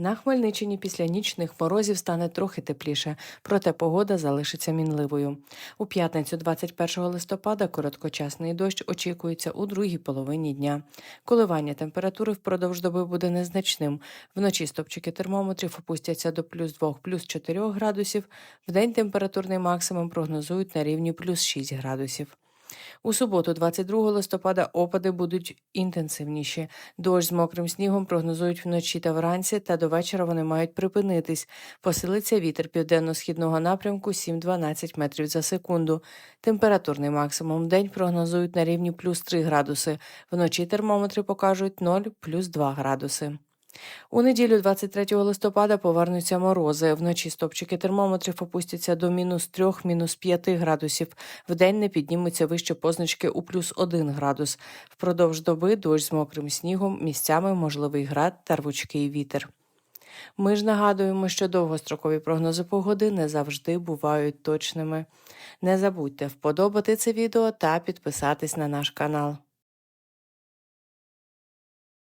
На Хмельниччині після нічних морозів стане трохи тепліше, проте погода залишиться мінливою. У п'ятницю, 21 листопада, короткочасний дощ очікується у другій половині дня. Коливання температури впродовж доби буде незначним. Вночі стопчики термометрів опустяться до плюс 2, плюс 4 градусів. Вдень температурний максимум прогнозують на рівні плюс 6 градусів. У суботу, 22 листопада, опади будуть інтенсивніші. Дощ з мокрим снігом прогнозують вночі та вранці, та до вечора вони мають припинитись. Посилиться вітер південно-східного напрямку 7-12 метрів за секунду. Температурний максимум день прогнозують на рівні плюс 3 градуси. Вночі термометри покажуть 0 плюс 2 градуси. У неділю 23 листопада повернуться морози. Вночі стопчики термометрів опустяться до мінус 3, мінус 5 градусів. Вдень не піднімуться вище позначки у плюс 1 градус. Впродовж доби дощ з мокрим снігом, місцями можливий град та рвучкий вітер. Ми ж нагадуємо, що довгострокові прогнози погоди не завжди бувають точними. Не забудьте вподобати це відео та підписатись на наш канал.